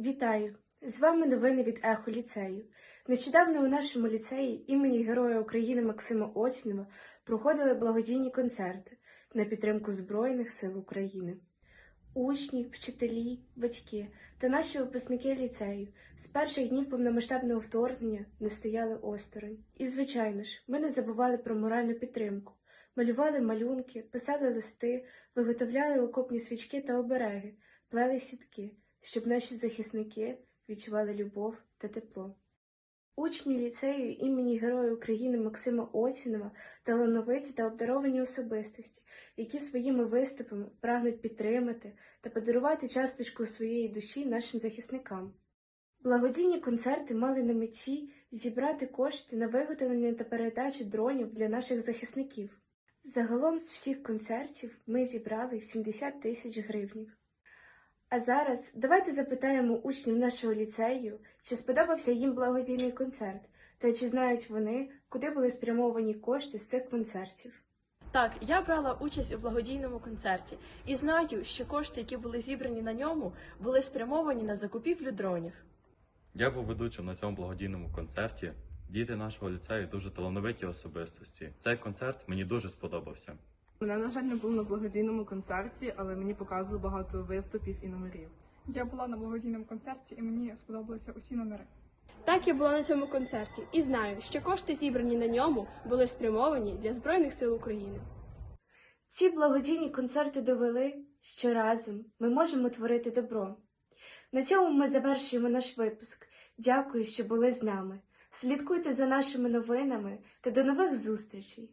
Вітаю! З вами новини від Ехо ліцею. Нещодавно у нашому ліцеї імені Героя України Максима Оцінова проходили благодійні концерти на підтримку Збройних сил України. Учні, вчителі, батьки та наші випускники ліцею з перших днів повномасштабного вторгнення не стояли осторонь. І, звичайно ж, ми не забували про моральну підтримку, малювали малюнки, писали листи, виготовляли окопні свічки та обереги, плели сітки, щоб наші захисники відчували любов та тепло. Учні ліцею імені Героя України Максима Оцінова талановиті та обдаровані особистості, які своїми виступами прагнуть підтримати та подарувати часточку своєї душі нашим захисникам. Благодійні концерти мали на меті зібрати кошти на виготовлення та передачу дронів для наших захисників. Загалом з всіх концертів ми зібрали 70 тисяч гривнів. А зараз давайте запитаємо учнів нашого ліцею, чи сподобався їм благодійний концерт, та чи знають вони, куди були спрямовані кошти з цих концертів. Так, я брала участь у благодійному концерті і знаю, що кошти, які були зібрані на ньому, були спрямовані на закупівлю дронів. Я був ведучим на цьому благодійному концерті. Діти нашого ліцею дуже талановиті особистості. Цей концерт мені дуже сподобався. Мене, на жаль, не було на благодійному концерті, але мені показували багато виступів і номерів. Я була на благодійному концерті і мені сподобалися усі номери. Так я була на цьому концерті і знаю, що кошти, зібрані на ньому, були спрямовані для Збройних сил України. Ці благодійні концерти довели, що разом ми можемо творити добро. На цьому ми завершуємо наш випуск. Дякую, що були з нами. Слідкуйте за нашими новинами та до нових зустрічей!